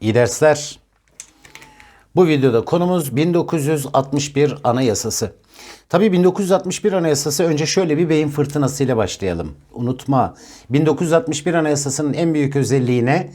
İyi dersler. Bu videoda konumuz 1961 Anayasası. Tabii 1961 Anayasası önce şöyle bir beyin fırtınasıyla başlayalım. Unutma 1961 Anayasası'nın en büyük özelliği ne?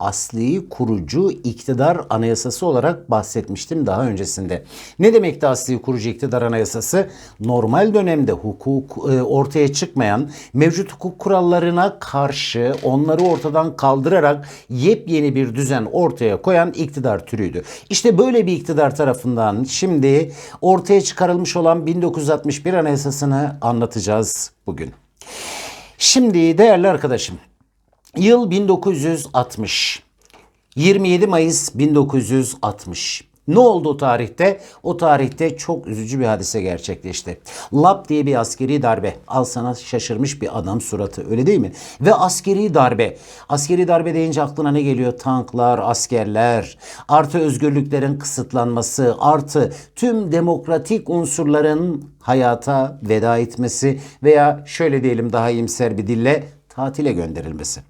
Asli kurucu iktidar anayasası olarak bahsetmiştim daha öncesinde. Ne demekti asli kurucu iktidar anayasası? Normal dönemde hukuk e, ortaya çıkmayan mevcut hukuk kurallarına karşı onları ortadan kaldırarak yepyeni bir düzen ortaya koyan iktidar türüydü. İşte böyle bir iktidar tarafından şimdi ortaya çıkarılmış olan 1961 anayasasını anlatacağız bugün. Şimdi değerli arkadaşım Yıl 1960. 27 Mayıs 1960. Ne oldu o tarihte? O tarihte çok üzücü bir hadise gerçekleşti. Lap diye bir askeri darbe. Al sana şaşırmış bir adam suratı öyle değil mi? Ve askeri darbe. Askeri darbe deyince aklına ne geliyor? Tanklar, askerler, artı özgürlüklerin kısıtlanması, artı tüm demokratik unsurların hayata veda etmesi veya şöyle diyelim daha iyimser bir dille tatile gönderilmesi.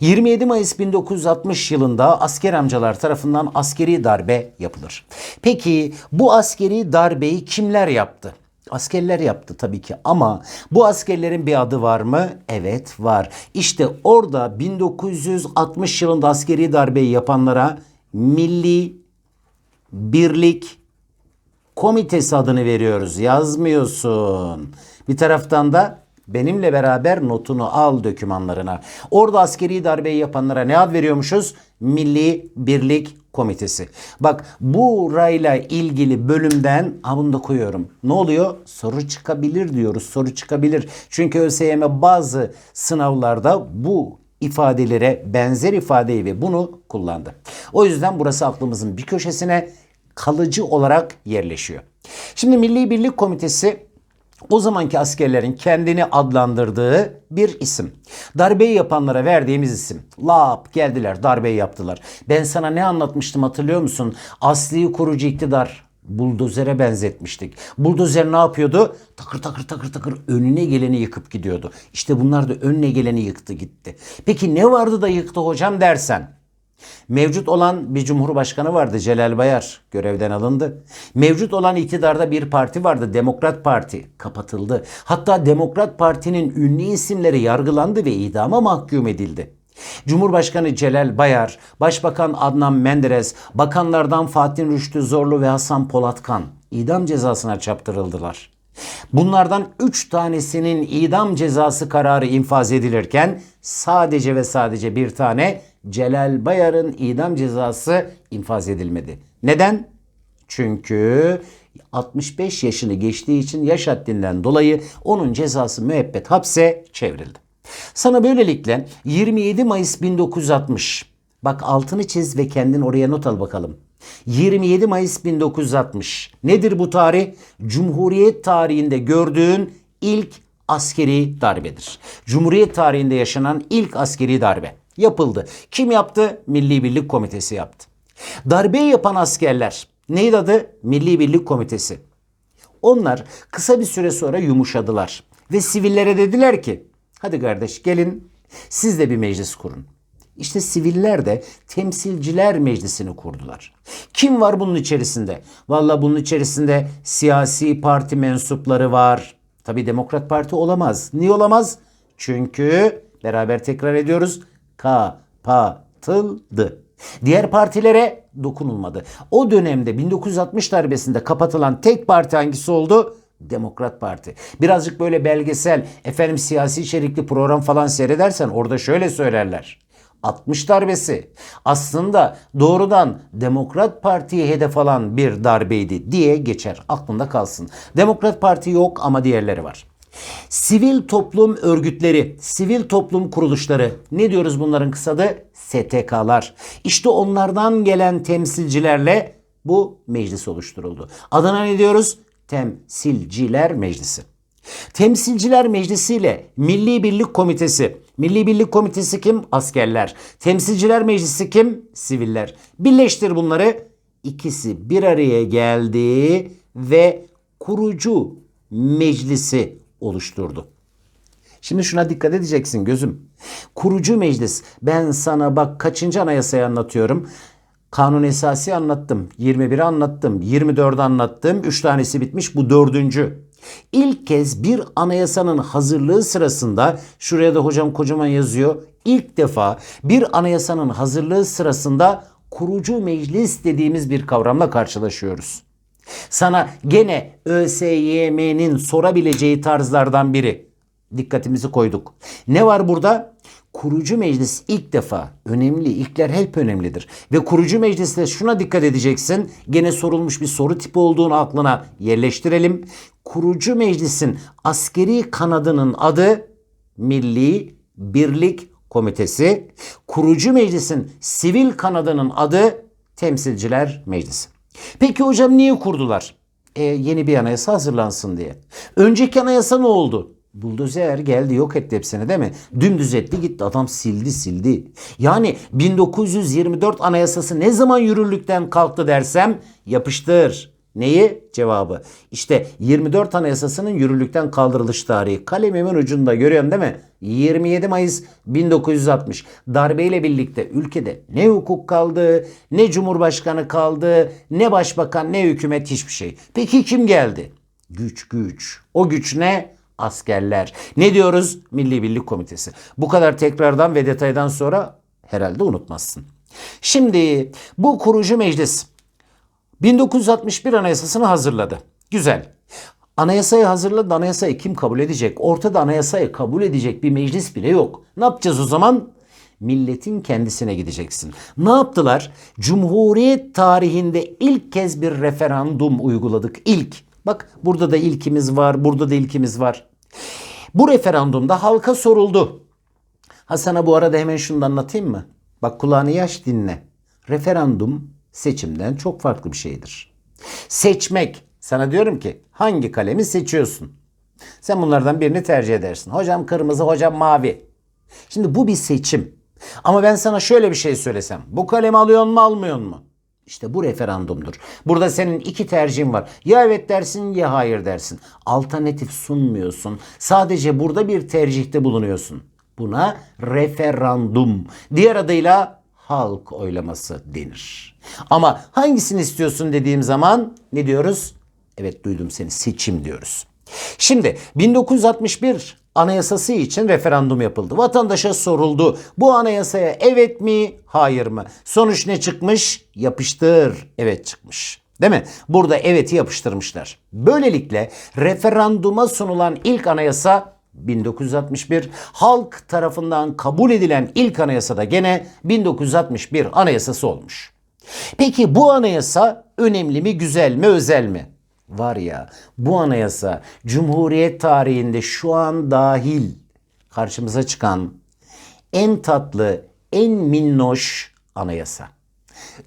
27 Mayıs 1960 yılında asker amcalar tarafından askeri darbe yapılır. Peki bu askeri darbeyi kimler yaptı? Askerler yaptı tabii ki ama bu askerlerin bir adı var mı? Evet var. İşte orada 1960 yılında askeri darbeyi yapanlara Milli Birlik Komitesi adını veriyoruz. Yazmıyorsun. Bir taraftan da benimle beraber notunu al dokümanlarına. Orada askeri darbeyi yapanlara ne ad veriyormuşuz? Milli Birlik Komitesi. Bak burayla ilgili bölümden ha bunu da koyuyorum. Ne oluyor? Soru çıkabilir diyoruz. Soru çıkabilir. Çünkü ÖSYM bazı sınavlarda bu ifadelere benzer ifadeyi ve bunu kullandı. O yüzden burası aklımızın bir köşesine kalıcı olarak yerleşiyor. Şimdi Milli Birlik Komitesi o zamanki askerlerin kendini adlandırdığı bir isim. Darbeyi yapanlara verdiğimiz isim. Lap geldiler darbeyi yaptılar. Ben sana ne anlatmıştım hatırlıyor musun? Asli kurucu iktidar buldozere benzetmiştik. Buldozer ne yapıyordu? Takır takır takır takır önüne geleni yıkıp gidiyordu. İşte bunlar da önüne geleni yıktı gitti. Peki ne vardı da yıktı hocam dersen? Mevcut olan bir cumhurbaşkanı vardı Celal Bayar görevden alındı. Mevcut olan iktidarda bir parti vardı Demokrat Parti kapatıldı. Hatta Demokrat Parti'nin ünlü isimleri yargılandı ve idama mahkum edildi. Cumhurbaşkanı Celal Bayar, Başbakan Adnan Menderes, bakanlardan Fatih Rüştü Zorlu ve Hasan Polatkan idam cezasına çarptırıldılar. Bunlardan 3 tanesinin idam cezası kararı infaz edilirken sadece ve sadece bir tane Celal Bayar'ın idam cezası infaz edilmedi. Neden? Çünkü 65 yaşını geçtiği için yaş haddinden dolayı onun cezası müebbet hapse çevrildi. Sana böylelikle 27 Mayıs 1960 bak altını çiz ve kendin oraya not al bakalım. 27 Mayıs 1960 nedir bu tarih? Cumhuriyet tarihinde gördüğün ilk askeri darbedir. Cumhuriyet tarihinde yaşanan ilk askeri darbe yapıldı. Kim yaptı? Milli Birlik Komitesi yaptı. Darbeyi yapan askerler neydi adı? Milli Birlik Komitesi. Onlar kısa bir süre sonra yumuşadılar ve sivillere dediler ki hadi kardeş gelin siz de bir meclis kurun. İşte siviller de temsilciler meclisini kurdular. Kim var bunun içerisinde? Valla bunun içerisinde siyasi parti mensupları var. Tabi Demokrat Parti olamaz. Niye olamaz? Çünkü beraber tekrar ediyoruz. Kapatıldı. Diğer partilere dokunulmadı. O dönemde 1960 darbesinde kapatılan tek parti hangisi oldu? Demokrat Parti. Birazcık böyle belgesel, efendim siyasi içerikli program falan seyredersen orada şöyle söylerler. 60 darbesi aslında doğrudan Demokrat Parti'ye hedef alan bir darbeydi diye geçer. Aklında kalsın. Demokrat Parti yok ama diğerleri var. Sivil toplum örgütleri, sivil toplum kuruluşları ne diyoruz bunların kısadı? STK'lar. İşte onlardan gelen temsilcilerle bu meclis oluşturuldu. Adına ne diyoruz? Temsilciler Meclisi. Temsilciler Meclisi ile Milli Birlik Komitesi. Milli Birlik Komitesi kim? Askerler. Temsilciler Meclisi kim? Siviller. Birleştir bunları. İkisi bir araya geldi ve kurucu meclisi oluşturdu. Şimdi şuna dikkat edeceksin gözüm. Kurucu meclis. Ben sana bak kaçıncı anayasayı anlatıyorum. Kanun esası anlattım. 21'i anlattım. 24'ü anlattım. 3 tanesi bitmiş. Bu dördüncü. İlk kez bir anayasanın hazırlığı sırasında şuraya da hocam kocaman yazıyor. İlk defa bir anayasanın hazırlığı sırasında kurucu meclis dediğimiz bir kavramla karşılaşıyoruz. Sana gene ÖSYM'nin sorabileceği tarzlardan biri. Dikkatimizi koyduk. Ne var burada? Kurucu meclis ilk defa önemli. İlkler hep önemlidir. Ve kurucu mecliste şuna dikkat edeceksin. Gene sorulmuş bir soru tipi olduğunu aklına yerleştirelim. Kurucu meclisin askeri kanadının adı Milli Birlik Komitesi. Kurucu meclisin sivil kanadının adı Temsilciler Meclisi. Peki hocam niye kurdular? E, yeni bir anayasa hazırlansın diye. Önceki anayasa ne oldu? Buldozer geldi yok etti hepsini değil mi? Dümdüz etti gitti adam sildi sildi. Yani 1924 anayasası ne zaman yürürlükten kalktı dersem yapıştır. Neyi? Cevabı. İşte 24 Anayasası'nın yürürlükten kaldırılış tarihi. Kalemimin ucunda görüyorsun değil mi? 27 Mayıs 1960. Darbeyle birlikte ülkede ne hukuk kaldı, ne cumhurbaşkanı kaldı, ne başbakan, ne hükümet hiçbir şey. Peki kim geldi? Güç güç. O güç ne? Askerler. Ne diyoruz? Milli Birlik Komitesi. Bu kadar tekrardan ve detaydan sonra herhalde unutmazsın. Şimdi bu kurucu meclis 1961 Anayasasını hazırladı. Güzel. Anayasayı hazırladı. Anayasayı kim kabul edecek? Ortada anayasayı kabul edecek bir meclis bile yok. Ne yapacağız o zaman? Milletin kendisine gideceksin. Ne yaptılar? Cumhuriyet tarihinde ilk kez bir referandum uyguladık. İlk. Bak burada da ilkimiz var, burada da ilkimiz var. Bu referandumda halka soruldu. Ha sana bu arada hemen şunu da anlatayım mı? Bak kulağını yaş dinle. Referandum seçimden çok farklı bir şeydir. Seçmek. Sana diyorum ki hangi kalemi seçiyorsun? Sen bunlardan birini tercih edersin. Hocam kırmızı, hocam mavi. Şimdi bu bir seçim. Ama ben sana şöyle bir şey söylesem. Bu kalemi alıyor mu almıyor mu? İşte bu referandumdur. Burada senin iki tercihin var. Ya evet dersin ya hayır dersin. Alternatif sunmuyorsun. Sadece burada bir tercihte bulunuyorsun. Buna referandum. Diğer adıyla halk oylaması denir. Ama hangisini istiyorsun dediğim zaman ne diyoruz? Evet duydum seni seçim diyoruz. Şimdi 1961 anayasası için referandum yapıldı. Vatandaşa soruldu. Bu anayasaya evet mi, hayır mı? Sonuç ne çıkmış? Yapıştır. Evet çıkmış. Değil mi? Burada evet'i yapıştırmışlar. Böylelikle referanduma sunulan ilk anayasa 1961 halk tarafından kabul edilen ilk anayasada gene 1961 anayasası olmuş. Peki bu anayasa önemli mi, güzel mi, özel mi? Var ya bu anayasa Cumhuriyet tarihinde şu an dahil karşımıza çıkan en tatlı, en minnoş anayasa.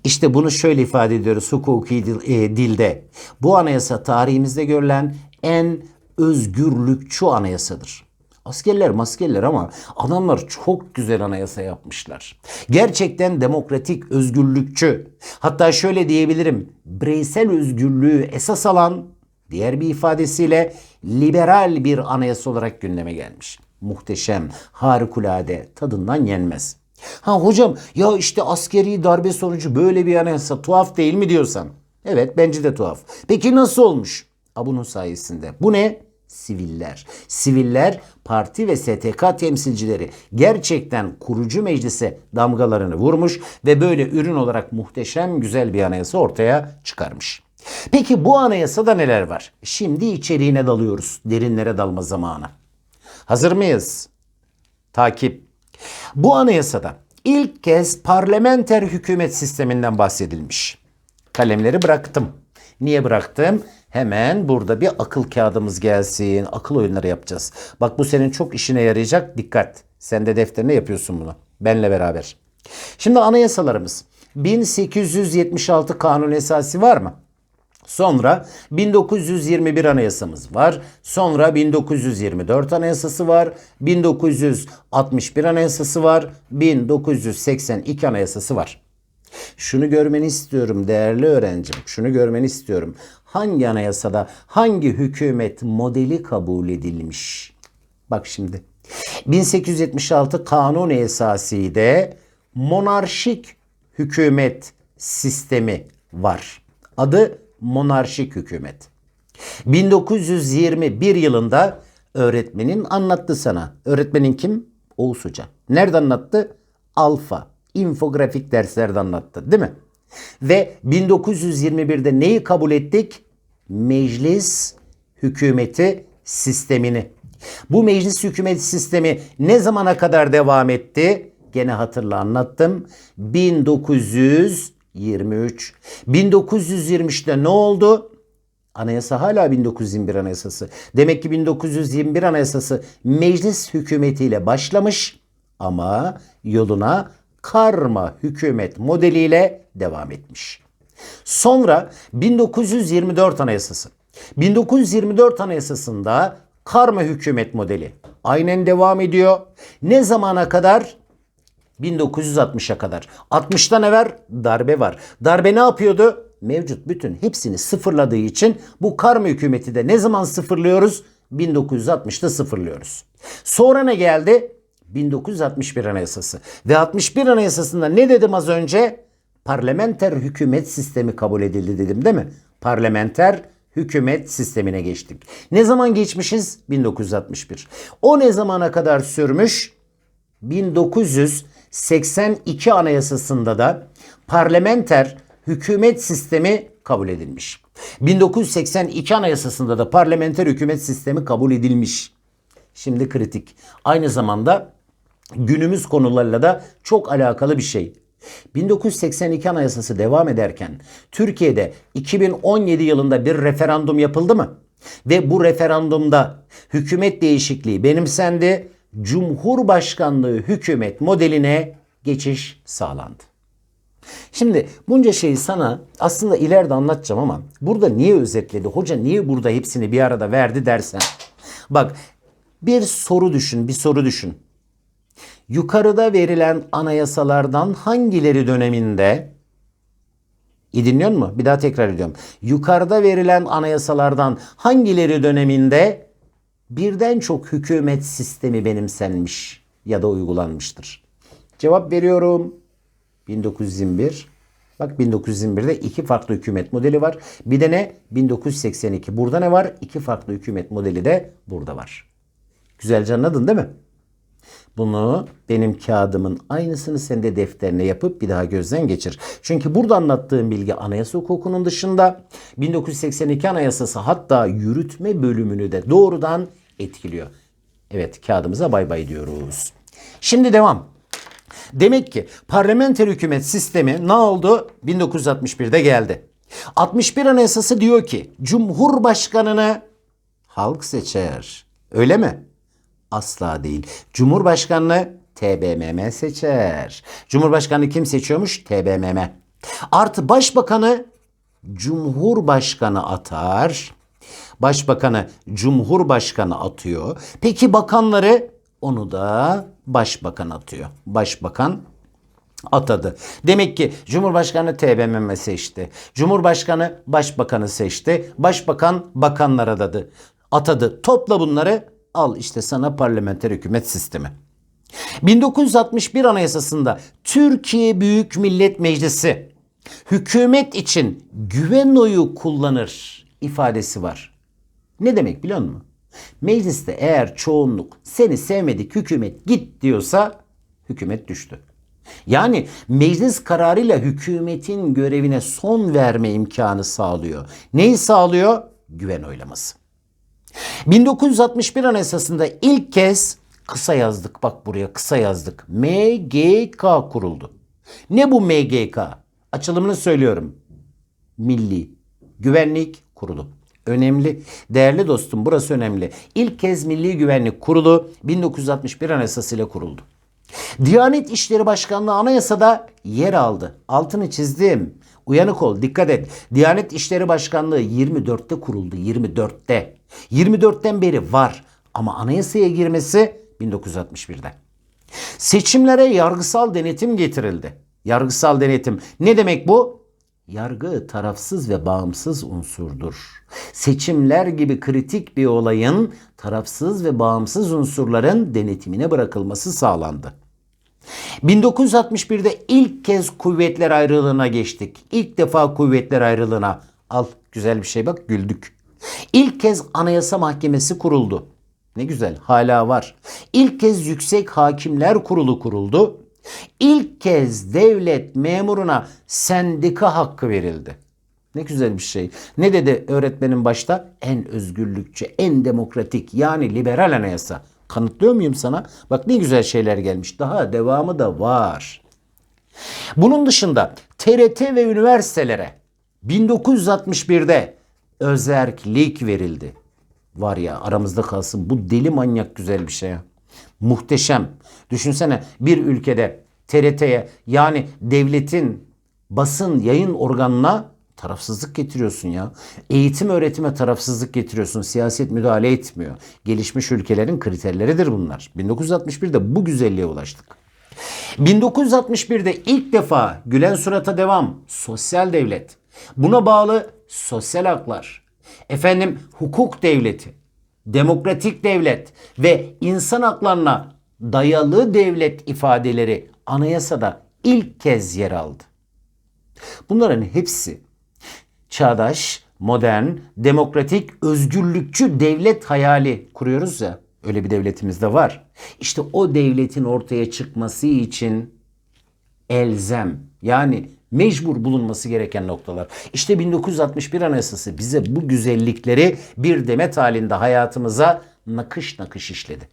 İşte bunu şöyle ifade ediyoruz hukuki e, dilde. Bu anayasa tarihimizde görülen en özgürlükçü anayasadır. Askerler maskerler ama adamlar çok güzel anayasa yapmışlar. Gerçekten demokratik, özgürlükçü. Hatta şöyle diyebilirim. Bireysel özgürlüğü esas alan diğer bir ifadesiyle liberal bir anayasa olarak gündeme gelmiş. Muhteşem, harikulade, tadından yenmez. Ha hocam ya işte askeri darbe sonucu böyle bir anayasa tuhaf değil mi diyorsan. Evet bence de tuhaf. Peki nasıl olmuş? Ha bunun sayesinde. Bu ne? Siviller. Siviller parti ve STK temsilcileri gerçekten kurucu meclise damgalarını vurmuş ve böyle ürün olarak muhteşem güzel bir anayasa ortaya çıkarmış. Peki bu anayasada neler var? Şimdi içeriğine dalıyoruz. Derinlere dalma zamanı. Hazır mıyız? Takip. Bu anayasada ilk kez parlamenter hükümet sisteminden bahsedilmiş. Kalemleri bıraktım. Niye bıraktım? Hemen burada bir akıl kağıdımız gelsin. Akıl oyunları yapacağız. Bak bu senin çok işine yarayacak. Dikkat. Sen de defterine yapıyorsun bunu. Benle beraber. Şimdi anayasalarımız. 1876 kanun esası var mı? Sonra 1921 anayasamız var. Sonra 1924 anayasası var. 1961 anayasası var. 1982 anayasası var. Şunu görmeni istiyorum değerli öğrencim. Şunu görmeni istiyorum. Hangi anayasada hangi hükümet modeli kabul edilmiş? Bak şimdi. 1876 kanun esasıydı monarşik hükümet sistemi var. Adı monarşik hükümet. 1921 yılında öğretmenin anlattı sana. Öğretmenin kim? Oğuz Hoca. Nerede anlattı? Alfa. İnfografik derslerde anlattı değil mi? Ve 1921'de neyi kabul ettik? Meclis hükümeti sistemini. Bu meclis hükümeti sistemi ne zamana kadar devam etti? Gene hatırla anlattım. 1923. 1923'te ne oldu? Anayasa hala 1921 Anayasası. Demek ki 1921 Anayasası meclis hükümetiyle başlamış ama yoluna karma hükümet modeliyle devam etmiş. Sonra 1924 Anayasası. 1924 Anayasası'nda karma hükümet modeli aynen devam ediyor. Ne zamana kadar? 1960'a kadar. 60'tan evvel darbe var. Darbe ne yapıyordu? Mevcut bütün hepsini sıfırladığı için bu karma hükümeti de ne zaman sıfırlıyoruz? 1960'ta sıfırlıyoruz. Sonra ne geldi? 1961 Anayasası. Ve 61 Anayasası'nda ne dedim az önce? Parlamenter hükümet sistemi kabul edildi dedim değil mi? Parlamenter hükümet sistemine geçtik. Ne zaman geçmişiz? 1961. O ne zamana kadar sürmüş? 1982 Anayasası'nda da parlamenter hükümet sistemi kabul edilmiş. 1982 Anayasası'nda da parlamenter hükümet sistemi kabul edilmiş. Şimdi kritik. Aynı zamanda günümüz konularıyla da çok alakalı bir şey. 1982 Anayasası devam ederken Türkiye'de 2017 yılında bir referandum yapıldı mı? Ve bu referandumda hükümet değişikliği benimsendi. Cumhurbaşkanlığı hükümet modeline geçiş sağlandı. Şimdi bunca şeyi sana aslında ileride anlatacağım ama burada niye özetledi? Hoca niye burada hepsini bir arada verdi dersen. Bak bir soru düşün, bir soru düşün. Yukarıda verilen anayasalardan hangileri döneminde İyi dinliyor musun? Bir daha tekrar ediyorum. Yukarıda verilen anayasalardan hangileri döneminde birden çok hükümet sistemi benimsenmiş ya da uygulanmıştır? Cevap veriyorum. 1921. Bak 1921'de iki farklı hükümet modeli var. Bir de ne? 1982. Burada ne var? İki farklı hükümet modeli de burada var. Güzelce anladın değil mi? Bunu benim kağıdımın aynısını sen de defterine yapıp bir daha gözden geçir. Çünkü burada anlattığım bilgi anayasa hukukunun dışında 1982 anayasası hatta yürütme bölümünü de doğrudan etkiliyor. Evet kağıdımıza bay bay diyoruz. Şimdi devam. Demek ki parlamenter hükümet sistemi ne oldu? 1961'de geldi. 61 Anayasası diyor ki Cumhurbaşkanını halk seçer. Öyle mi? Asla değil. Cumhurbaşkanını TBMM seçer. Cumhurbaşkanı kim seçiyormuş? TBMM. Artı başbakanı Cumhurbaşkanı atar. Başbakanı Cumhurbaşkanı atıyor. Peki bakanları onu da başbakan atıyor. Başbakan atadı. Demek ki Cumhurbaşkanı TBMM seçti. Cumhurbaşkanı başbakanı seçti. Başbakan bakanlara adadı. Atadı. Topla bunları al işte sana parlamenter hükümet sistemi. 1961 Anayasası'nda Türkiye Büyük Millet Meclisi hükümet için güven oyu kullanır ifadesi var. Ne demek biliyor musun? Mecliste eğer çoğunluk seni sevmedik hükümet git diyorsa hükümet düştü. Yani meclis kararıyla hükümetin görevine son verme imkanı sağlıyor. Neyi sağlıyor? Güven oylaması. 1961 Anayasası'nda ilk kez kısa yazdık. Bak buraya kısa yazdık. MGK kuruldu. Ne bu MGK? Açılımını söylüyorum. Milli Güvenlik Kurulu. Önemli. Değerli dostum burası önemli. İlk kez Milli Güvenlik Kurulu 1961 Anayasası ile kuruldu. Diyanet İşleri Başkanlığı anayasada yer aldı. Altını çizdim. Uyanık ol, dikkat et. Diyanet İşleri Başkanlığı 24'te kuruldu. 24'te. 24'ten beri var ama anayasaya girmesi 1961'de. Seçimlere yargısal denetim getirildi. Yargısal denetim ne demek bu? Yargı tarafsız ve bağımsız unsurdur. Seçimler gibi kritik bir olayın tarafsız ve bağımsız unsurların denetimine bırakılması sağlandı. 1961'de ilk kez kuvvetler ayrılığına geçtik. İlk defa kuvvetler ayrılığına. Al güzel bir şey bak güldük. İlk kez Anayasa Mahkemesi kuruldu. Ne güzel hala var. İlk kez Yüksek Hakimler Kurulu kuruldu. İlk kez devlet memuruna sendika hakkı verildi. Ne güzel bir şey. Ne dedi öğretmenin başta? En özgürlükçü, en demokratik yani liberal anayasa. Kanıtlıyor muyum sana? Bak ne güzel şeyler gelmiş. Daha devamı da var. Bunun dışında TRT ve üniversitelere 1961'de özerklik verildi. Var ya aramızda kalsın bu deli manyak güzel bir şey. Muhteşem. Düşünsene bir ülkede TRT'ye yani devletin basın yayın organına tarafsızlık getiriyorsun ya. Eğitim öğretime tarafsızlık getiriyorsun. Siyaset müdahale etmiyor. Gelişmiş ülkelerin kriterleridir bunlar. 1961'de bu güzelliğe ulaştık. 1961'de ilk defa gülen surata devam sosyal devlet. Buna bağlı sosyal haklar. Efendim hukuk devleti, demokratik devlet ve insan haklarına dayalı devlet ifadeleri anayasada ilk kez yer aldı. Bunların hepsi çağdaş, modern, demokratik, özgürlükçü devlet hayali kuruyoruz ya. Öyle bir devletimiz de var. İşte o devletin ortaya çıkması için elzem yani mecbur bulunması gereken noktalar. İşte 1961 Anayasası bize bu güzellikleri bir demet halinde hayatımıza nakış nakış işledi.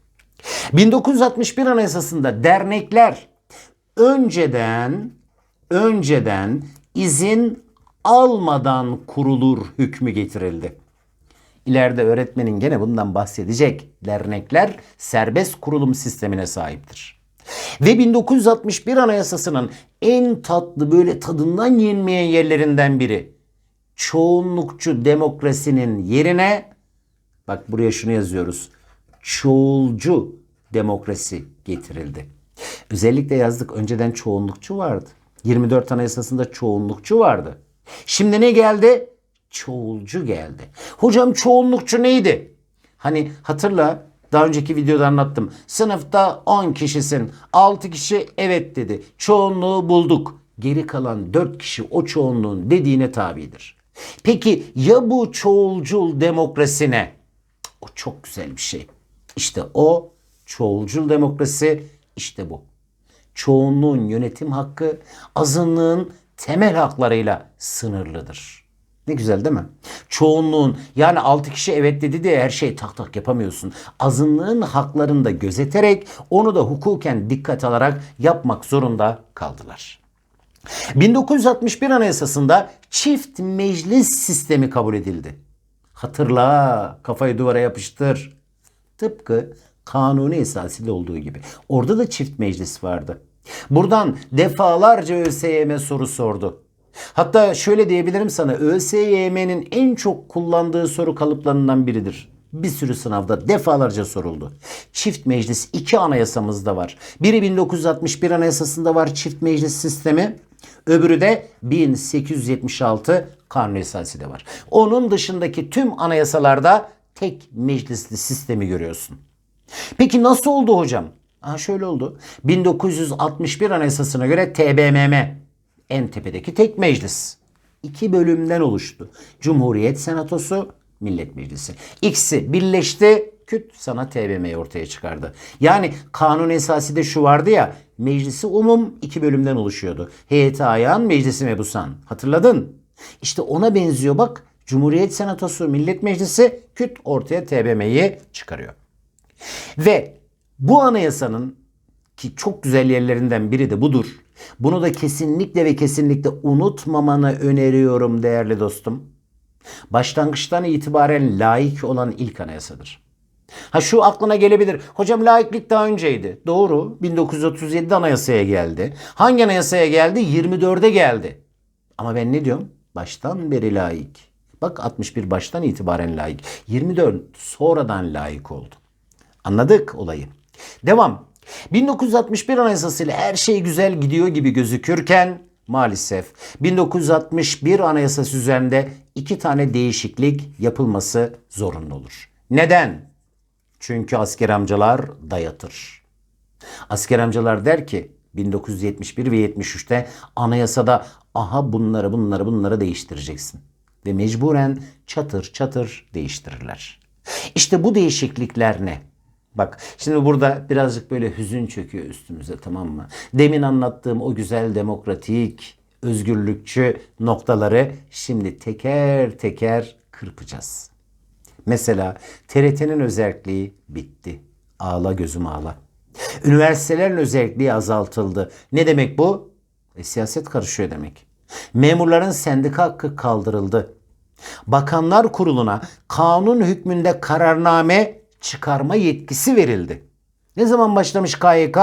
1961 Anayasası'nda dernekler önceden önceden izin almadan kurulur hükmü getirildi. İleride öğretmenin gene bundan bahsedecek. Dernekler serbest kurulum sistemine sahiptir. Ve 1961 Anayasası'nın en tatlı böyle tadından yenmeyen yerlerinden biri. Çoğunlukçu demokrasinin yerine bak buraya şunu yazıyoruz. Çoğulcu demokrasi getirildi. Özellikle yazdık önceden çoğunlukçu vardı. 24 Anayasası'nda çoğunlukçu vardı. Şimdi ne geldi? Çoğulcu geldi. Hocam çoğunlukçu neydi? Hani hatırla daha önceki videoda anlattım. Sınıfta 10 kişisin. 6 kişi evet dedi. Çoğunluğu bulduk. Geri kalan 4 kişi o çoğunluğun dediğine tabidir. Peki ya bu çoğulcul demokrasine? O çok güzel bir şey. İşte o çoğulcul demokrasi işte bu. Çoğunluğun yönetim hakkı azınlığın temel haklarıyla sınırlıdır. Ne güzel değil mi? Çoğunluğun yani 6 kişi evet dedi diye her şeyi tak tak yapamıyorsun. Azınlığın haklarını da gözeterek onu da hukuken dikkat alarak yapmak zorunda kaldılar. 1961 Anayasası'nda çift meclis sistemi kabul edildi. Hatırla, kafayı duvara yapıştır. Tıpkı kanuni esasıyla olduğu gibi. Orada da çift meclis vardı. Buradan defalarca ÖSYM soru sordu. Hatta şöyle diyebilirim sana ÖSYM'nin en çok kullandığı soru kalıplarından biridir. Bir sürü sınavda defalarca soruldu. Çift meclis iki anayasamızda var. Biri 1961 anayasasında var çift meclis sistemi. Öbürü de 1876 kanun esasıyla var. Onun dışındaki tüm anayasalarda tek meclisli sistemi görüyorsun. Peki nasıl oldu hocam? Aa şöyle oldu. 1961 Anayasası'na göre TBMM en tepedeki tek meclis. İki bölümden oluştu. Cumhuriyet Senatosu, Millet Meclisi. İkisi birleşti, küt sana TBMM'yi ortaya çıkardı. Yani kanun esası da şu vardı ya, meclisi umum iki bölümden oluşuyordu. Heyeti ayağın, meclisi mebusan. Hatırladın? İşte ona benziyor bak. Cumhuriyet Senatosu, Millet Meclisi küt ortaya TBMM'yi çıkarıyor. Ve bu anayasanın ki çok güzel yerlerinden biri de budur. Bunu da kesinlikle ve kesinlikle unutmamanı öneriyorum değerli dostum. Başlangıçtan itibaren laik olan ilk anayasadır. Ha şu aklına gelebilir. Hocam laiklik daha önceydi. Doğru. 1937'de anayasaya geldi. Hangi anayasaya geldi? 24'e geldi. Ama ben ne diyorum? Baştan beri laik. Bak 61 baştan itibaren laik. 24 sonradan laik oldu. Anladık olayı. Devam. 1961 Anayasası ile her şey güzel gidiyor gibi gözükürken maalesef 1961 Anayasası üzerinde iki tane değişiklik yapılması zorunlu olur. Neden? Çünkü asker amcalar dayatır. Asker amcalar der ki 1971 ve 73'te anayasada aha bunları bunları bunları değiştireceksin. Ve mecburen çatır çatır değiştirirler. İşte bu değişiklikler ne? Bak şimdi burada birazcık böyle hüzün çöküyor üstümüze tamam mı? Demin anlattığım o güzel demokratik, özgürlükçü noktaları şimdi teker teker kırpacağız. Mesela TRT'nin özelliği bitti. Ağla gözüm ağla. Üniversitelerin özelliği azaltıldı. Ne demek bu? E, siyaset karışıyor demek. Memurların sendika hakkı kaldırıldı. Bakanlar Kurulu'na kanun hükmünde kararname çıkarma yetkisi verildi. Ne zaman başlamış KYK?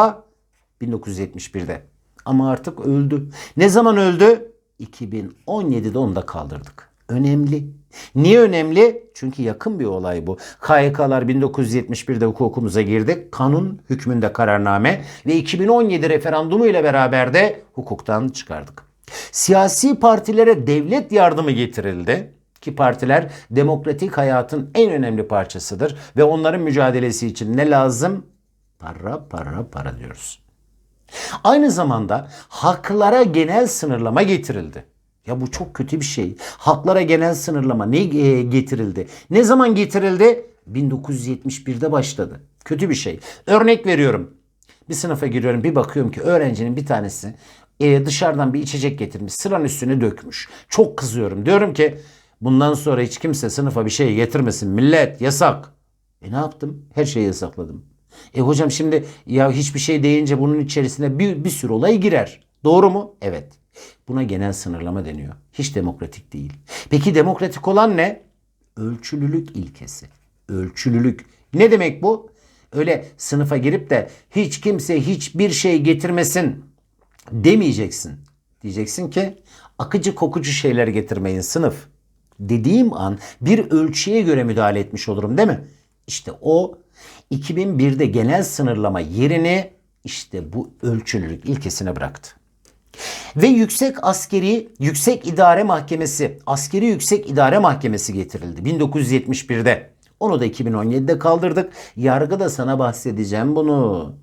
1971'de. Ama artık öldü. Ne zaman öldü? 2017'de onu da kaldırdık. Önemli. Niye önemli? Çünkü yakın bir olay bu. KYK'lar 1971'de hukukumuza girdi. Kanun hükmünde kararname ve 2017 referandumu ile beraber de hukuktan çıkardık. Siyasi partilere devlet yardımı getirildi ki partiler demokratik hayatın en önemli parçasıdır ve onların mücadelesi için ne lazım? Para para para diyoruz. Aynı zamanda haklara genel sınırlama getirildi. Ya bu çok kötü bir şey. Haklara genel sınırlama ne e, getirildi? Ne zaman getirildi? 1971'de başladı. Kötü bir şey. Örnek veriyorum. Bir sınıfa giriyorum bir bakıyorum ki öğrencinin bir tanesi e, dışarıdan bir içecek getirmiş. Sıranın üstüne dökmüş. Çok kızıyorum. Diyorum ki bundan sonra hiç kimse sınıfa bir şey getirmesin. Millet yasak. E ne yaptım? Her şeyi yasakladım. E hocam şimdi ya hiçbir şey deyince bunun içerisine bir, bir sürü olay girer. Doğru mu? Evet. Buna genel sınırlama deniyor. Hiç demokratik değil. Peki demokratik olan ne? Ölçülülük ilkesi. Ölçülülük. Ne demek bu? Öyle sınıfa girip de hiç kimse hiçbir şey getirmesin demeyeceksin. Diyeceksin ki akıcı kokucu şeyler getirmeyin sınıf. Dediğim an bir ölçüye göre müdahale etmiş olurum değil mi? İşte o 2001'de genel sınırlama yerini işte bu ölçülülük ilkesine bıraktı. Ve Yüksek Askeri Yüksek İdare Mahkemesi, Askeri Yüksek İdare Mahkemesi getirildi 1971'de. Onu da 2017'de kaldırdık. Yargıda sana bahsedeceğim bunu.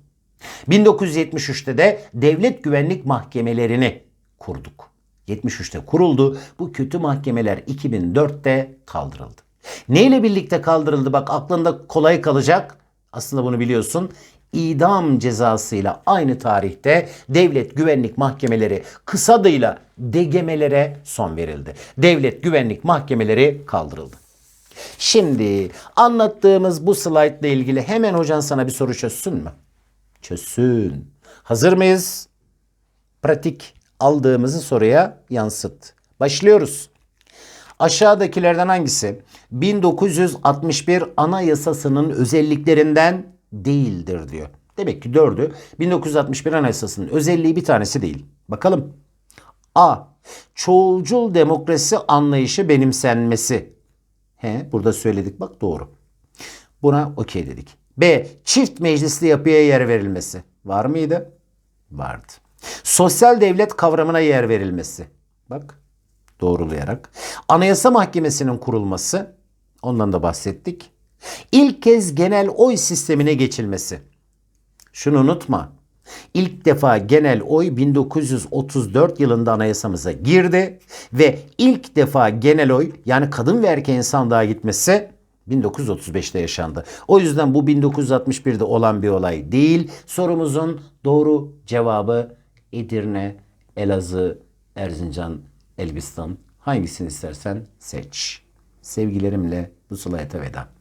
1973'te de Devlet Güvenlik Mahkemelerini kurduk. 73'te kuruldu. Bu kötü mahkemeler 2004'te kaldırıldı. Neyle birlikte kaldırıldı? Bak aklında kolay kalacak. Aslında bunu biliyorsun. İdam cezasıyla aynı tarihte devlet güvenlik mahkemeleri kısa adıyla DGM'lere son verildi. Devlet güvenlik mahkemeleri kaldırıldı. Şimdi anlattığımız bu slide ile ilgili hemen hocan sana bir soru çözsün mü? Çözsün. Hazır mıyız? Pratik aldığımızı soruya yansıt. Başlıyoruz. Aşağıdakilerden hangisi 1961 Anayasası'nın özelliklerinden değildir diyor. Demek ki dördü 1961 Anayasası'nın özelliği bir tanesi değil. Bakalım. A. Çoğulcul demokrasi anlayışı benimsenmesi. He, burada söyledik bak doğru. Buna okey dedik. B. Çift meclisli yapıya yer verilmesi. Var mıydı? Vardı. Sosyal devlet kavramına yer verilmesi. Bak doğrulayarak. Anayasa Mahkemesi'nin kurulması. Ondan da bahsettik. İlk kez genel oy sistemine geçilmesi. Şunu unutma. İlk defa genel oy 1934 yılında anayasamıza girdi ve ilk defa genel oy yani kadın ve erkeğin sandığa gitmesi 1935'te yaşandı. O yüzden bu 1961'de olan bir olay değil. Sorumuzun doğru cevabı Edirne, Elazığ, Erzincan, Elbistan hangisini istersen seç. Sevgilerimle bu slayta veda.